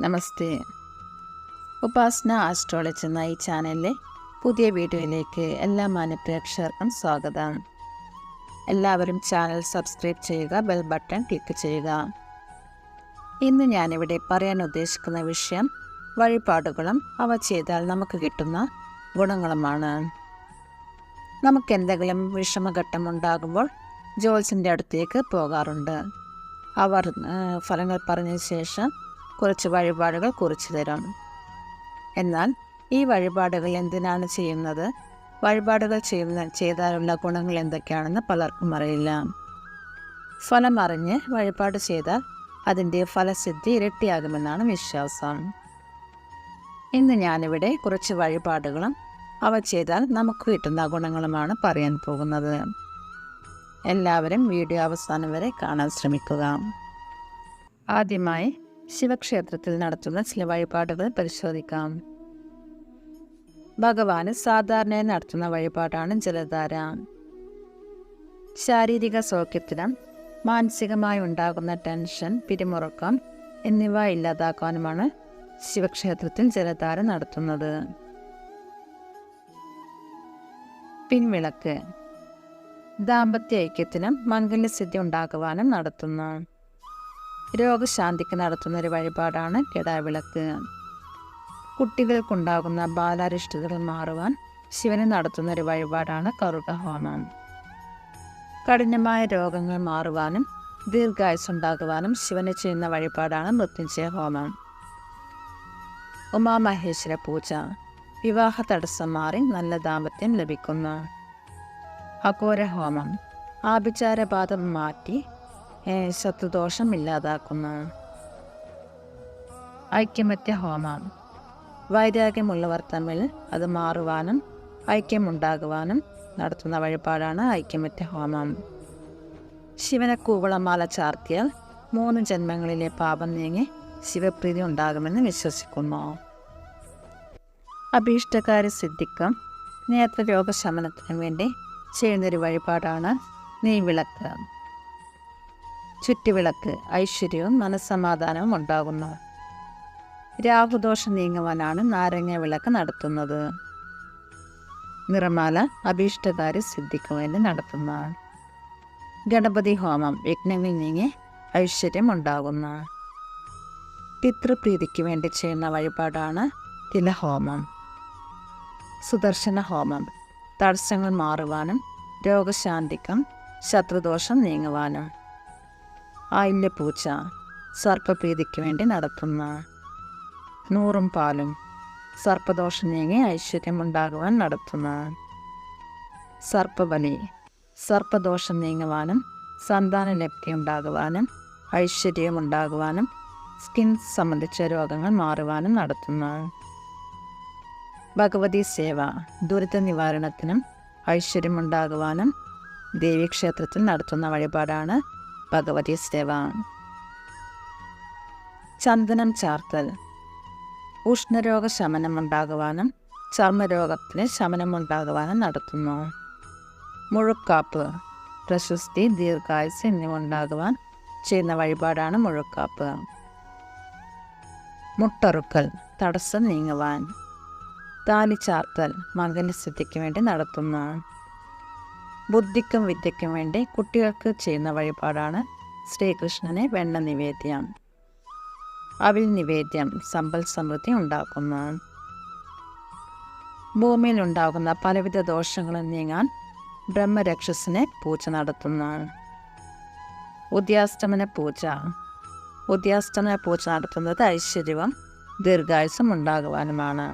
നമസ്തേ. ഉപാസന astrology എന്ന ഈ ചാനലിലെ പുതിയ വീഡിയോയിലേക്ക് എല്ലാ മാനപ്രേക്ഷകർക്കും സ്വാഗതം. എല്ലാവരും ചാനൽ സബ്സ്ക്രൈബ് ചെയ്യുക ബെൽ ബട്ടൺ ക്ലിക്ക് ചെയ്യുക. ഇന്ന് ഞാനിവിടെ പറയാൻ ഉദ്ദേശിക്കുന്ന വിഷയം വഴിപാടുകളും അവ ചെയ്താൽ നമുക്ക് കിട്ടുന്ന ഗുണങ്ങളുമാണ്. നമുക്ക് എന്തെങ്കിലും വിഷമഘട്ടം ഉണ്ടാകുമ്പോൾ ജോൽസിന്റെ അടുത്തേക്ക് പോകാറുണ്ട്. അവർ ഫലങ്ങൾ പറഞ്ഞ ശേഷം കുറച്ച് വഴിപാടുകൾ കുറിച്ചു തരാം. എന്നാൽ ഈ വഴിപാടുകൾ എന്തിനാണ് ചെയ്യുന്നത്? വഴിപാടുകൾ ചെയ്യുന്ന ചെയ്താലുള്ള ഗുണങ്ങൾ എന്തൊക്കെയാണെന്ന് പലർക്കും അറിയില്ല. ഫലം അറിഞ്ഞ് വഴിപാട് ചെയ്താൽ അതിന്റെ ഫലസിദ്ധി ഇരട്ടിയാകുമെന്നാണ് വിശ്വാസം. ഇന്ന് ഞാനിവിടെ കുറച്ച് വഴിപാടുകളും അവ ചെയ്താൽ നമുക്ക് കിട്ടുന്ന ഗുണങ്ങളുമാണ് പറയാൻ പോകുന്നത്. എല്ലാവരും വീഡിയോ അവസാനം വരെ കാണാൻ ശ്രമിക്കുക. ആദ്യമായി ശിവക്ഷേത്രത്തിൽ നടത്തുന്ന ചില വഴിപാടുകൾ പരിശോധിക്കാം. ഭഗവാന് സാധാരണയായി നടത്തുന്ന വഴിപാടാണ് ജലധാര. ശാരീരിക സൗഖ്യത്തിനും മാനസികമായി ഉണ്ടാകുന്ന ടെൻഷൻ പിരിമുറുക്കം എന്നിവ ഇല്ലാതാക്കാനുമാണ് ശിവക്ഷേത്രത്തിൽ ജലധാര നടത്തുന്നത്. പിൻവിളക്ക്. ദാമ്പത്യ ഐക്യത്തിനും മംഗല്യസിദ്ധി ഉണ്ടാകുവാനും നടത്തുന്നു. രോഗശാന്തിക്ക് നടത്തുന്ന ഒരു വഴിപാടാണ് കിടാവിളക്ക് കുട്ടികൾക്കുണ്ടാകുന്ന ബാലാരിഷ്ടതകൾ മാറുവാൻ ശിവന് നടത്തുന്ന ഒരു വഴിപാടാണ് കറുക ഹോമം കഠിനമായ രോഗങ്ങൾ മാറുവാനും ദീർഘായുസുണ്ടാകുവാനും ശിവന് ചെയ്യുന്ന വഴിപാടാണ് മൃത്യുഞ്ജയ ഹോമം ഉമാമഹേശ്വര പൂജ. വിവാഹ തടസ്സം മാറി നല്ല ദാമ്പത്യം ലഭിക്കുന്നു. അഘോര ഹോമം ആഭിചാരപാദം മാറ്റി ശത്രുദോഷം ഇല്ലാതാക്കുന്നതാണ് ഐക്യമത്യ ഹോമം വൈരാഗ്യമുള്ളവർ തമ്മിൽ അത് മാറുവാനും ഐക്യമുണ്ടാകുവാനും നടത്തുന്ന വഴിപാടാണ് ഐക്യമത്യ ഹോമം ശിവനെ കൂവളമാല ചാർത്തിയാൽ മൂന്ന് ജന്മങ്ങളിലെ പാപം നീങ്ങി ശിവപ്രീതി ഉണ്ടാകുമെന്ന് വിശ്വസിക്കുന്നു. അഭീഷ്ടകാര്യ സിദ്ധിക്കും നേത്രരോഗശമനത്തിനും വേണ്ടി ചെയ്യുന്നൊരു വഴിപാടാണ് നെയ്വിളക്ക് ചുറ്റുവിളക്ക് ഐശ്വര്യവും മനസ്സമാധാനവും ഉണ്ടാകുന്നു. രാഹുദോഷം നീങ്ങുവാനാണ് നാരങ്ങ വിളക്ക് നടത്തുന്നത്. നിറമാല അഭീഷ്ടകാര്യ സിദ്ധിക്ക് വേണ്ടി നടത്തുന്ന. ഗണപതി ഹോമം യജ്ഞങ്ങൾ നീങ്ങി ഐശ്വര്യം ഉണ്ടാകുന്ന. പിതൃപ്രീതിക്ക് വേണ്ടി ചെയ്യുന്ന വഴിപാടാണ് തിലഹോമം. സുദർശന ഹോമം തടസ്സങ്ങൾ മാറുവാനും രോഗശാന്തിക്കും ശത്രുദോഷം നീങ്ങുവാനും. ആയില്യപൂച്ച സർപ്പപ്രീതിക്ക് വേണ്ടി നടത്തുന്ന നൂറും പാലും സർപ്പദോഷം നീങ്ങി ഐശ്വര്യം ഉണ്ടാകുവാൻ നടത്തുന്ന സർപ്പബലി സർപ്പദോഷം നീങ്ങുവാനും സന്താന ലബ്ധി ഉണ്ടാകുവാനും ഐശ്വര്യം ഉണ്ടാകുവാനും സ്കിൻ സംബന്ധിച്ച രോഗങ്ങൾ മാറുവാനും നടത്തുന്ന ഭഗവതി സേവ ദുരിത നിവാരണത്തിനും ഐശ്വര്യമുണ്ടാകുവാനും ദേവീക്ഷേത്രത്തിൽ നടത്തുന്ന വഴിപാടാണ് ഭഗവതി സേവ ചന്ദനം ചാർത്തൽ. ഉഷ്ണരോഗ ശമനം ഉണ്ടാകുവാനും ചർമ്മരോഗത്തിന് ശമനമുണ്ടാകുവാനും നടത്തുന്നു. മുഴുക്കാപ്പ്. പ്രശസ്തി ദീർഘായുസ് എന്നിവ ഉണ്ടാകുവാൻ ചെയ്യുന്ന വഴിപാടാണ് മുഴുക്കാപ്പ്. മുട്ടറുക്കൽ. തടസ്സം നീങ്ങുവാൻ. താലി ചാർത്തൽ മംഗല്യസിദ്ധിക്ക് വേണ്ടി നടത്തുന്നു. ബുദ്ധിക്കും വിദ്യയ്ക്കും വേണ്ടി കുട്ടികൾക്ക് ചെയ്യുന്ന വഴിപാടാണ് ശ്രീകൃഷ്ണനെ വെണ്ണ നിവേദ്യം. അവിൽ നിവേദ്യം സമ്പൽ സമൃദ്ധി ഉണ്ടാക്കുന്നു. ഭൂമിയിൽ ഉണ്ടാകുന്ന പലവിധ ദോഷങ്ങളും നീങ്ങാൻ ബ്രഹ്മരക്ഷസിനെ പൂജ നടത്തുന്നു. ഉദ്യാസ്തമന പൂജ. ഉദ്യാസ്തമന പൂജ നടത്തുന്നത് ഐശ്വര്യവും ദീർഘായുസും ഉണ്ടാകുവാനുമാണ്.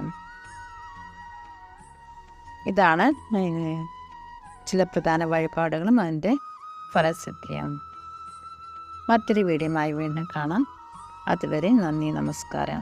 ഇതാണ് ചില പ്രധാന വഴിപാടുകളും അതിന്റെ ഫലസിദ്ധിയാണ് മറ്റൊരു വീഡിയോയുമായി വീണ്ടും കാണാം. അതുവരെ നന്ദി നമസ്കാരം.